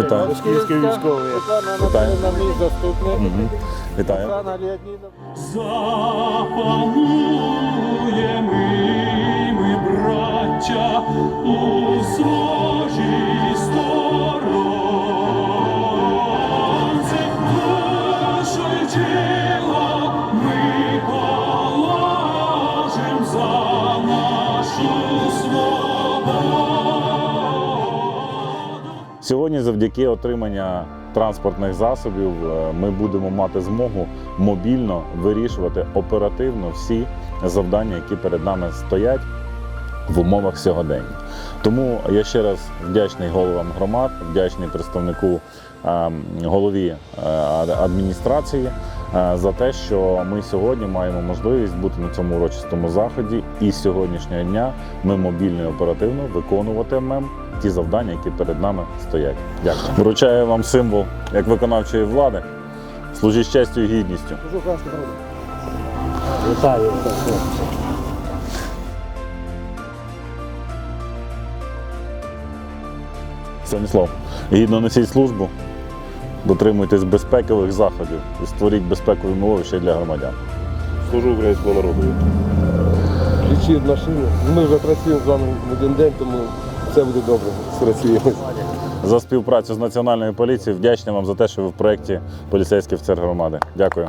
Вітаю. Башківський військовий. Вітаю. Вітаю. мій заступник. Мгм. Вітаю. Оксана Леонідовна. Запануємо ми, браття, у своїй сторонці, душу й тіло ми положим за нашу свободу. Сьогодні, завдяки отримання транспортних засобів, е, ми будемо мати змогу мобільно вирішувати оперативно всі завдання, які перед нами стоять в умовах сьогодення. Тому я ще раз вдячний головам громад, вдячний представнику е, голові е, адміністрації за те, що ми сьогодні маємо можливість бути на цьому урочистому заході, і з сьогоднішнього дня ми мобільно і оперативно виконуватимемо ті завдання, які перед нами стоять. Дякую. Вручаю вам символ як виконавчої влади. Служіть з честю і гідністю. Вітаю. вітаю. Станіслав, гідно несіть службу, дотримуйтесь безпекових заходів і створіть безпекові умови ще для громадян. Служу українському народу. Ключі від машини. Ми вже працюємо з вами в один день, тому все буде добре. Спрацюємо. За співпрацю з національною поліцією вдячний вам за те, що ви в проєкті в офіцер громади. Дякую.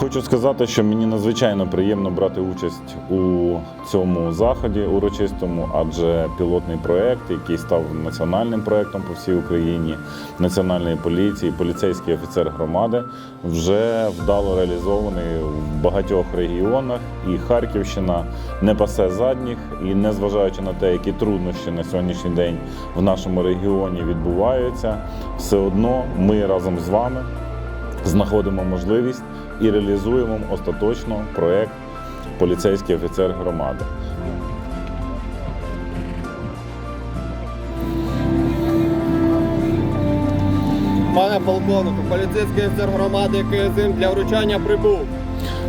Хочу сказати, що мені надзвичайно приємно брати участь у цьому заході урочистому, адже пілотний проект, який став національним проектом по всій Україні, національної поліції, поліцейський офіцер громади, вже вдало реалізований в багатьох регіонах. І Харківщина не пасе задніх, і незважаючи на те, які труднощі на сьогоднішній день в нашому регіоні відбуваються, все одно ми разом з вами знаходимо можливість і реалізуємо остаточно проект поліцейський офіцер громади. Пане полковнику, поліцейський офіцер громади КСМ для вручання прибув.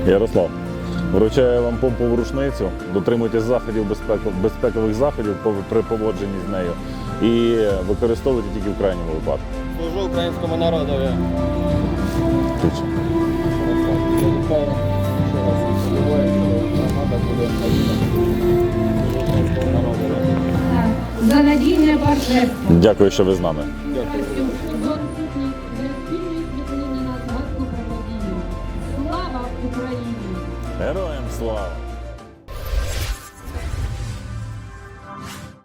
Ярослав, вручаю вам помпову рушницю, дотримуйтесь заходів безпекових заходів при поводженні з нею і використовуйте тільки в крайньому випадку. Служу українському народові. За надійне партнерство. Дякую, що ви з нами. Україні! Героям слава!